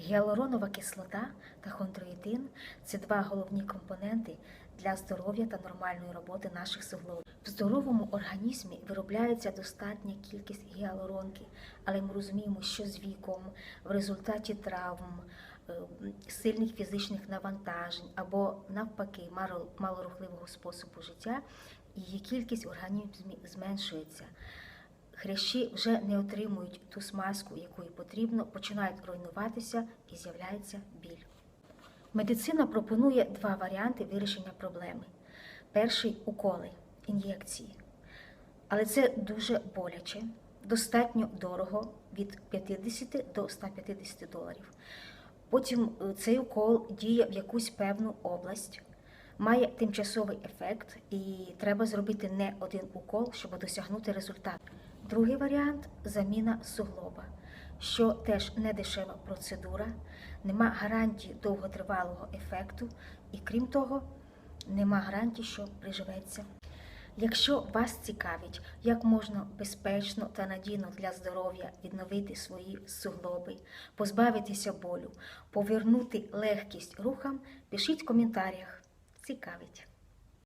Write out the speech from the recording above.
Гіалуронова кислота та хондроїтин це два головні компоненти для здоров'я та нормальної роботи наших суглобів. В здоровому організмі виробляється достатня кількість гіалуронки, але ми розуміємо, що з віком, в результаті травм, е, сильних фізичних навантажень або навпаки мало- малорухливого способу життя, її кількість в організмі зменшується. Хрящі вже не отримують ту смазку, яку їй потрібно, починають руйнуватися і з'являється біль. Медицина пропонує два варіанти вирішення проблеми. Перший уколи, ін'єкції. Але це дуже боляче, достатньо дорого від 50 до 150 доларів. Потім е, цей укол діє в якусь певну область, має тимчасовий ефект, і треба зробити не один укол, щоб досягнути результату. Другий варіант заміна суглоба, що теж не дешева процедура, нема гарантії довготривалого ефекту, і крім того, нема гарантії, що приживеться. Якщо вас цікавить, як можна безпечно та надійно для здоров'я відновити свої суглоби, позбавитися болю, повернути легкість рухам, пишіть в коментарях. Цікавить.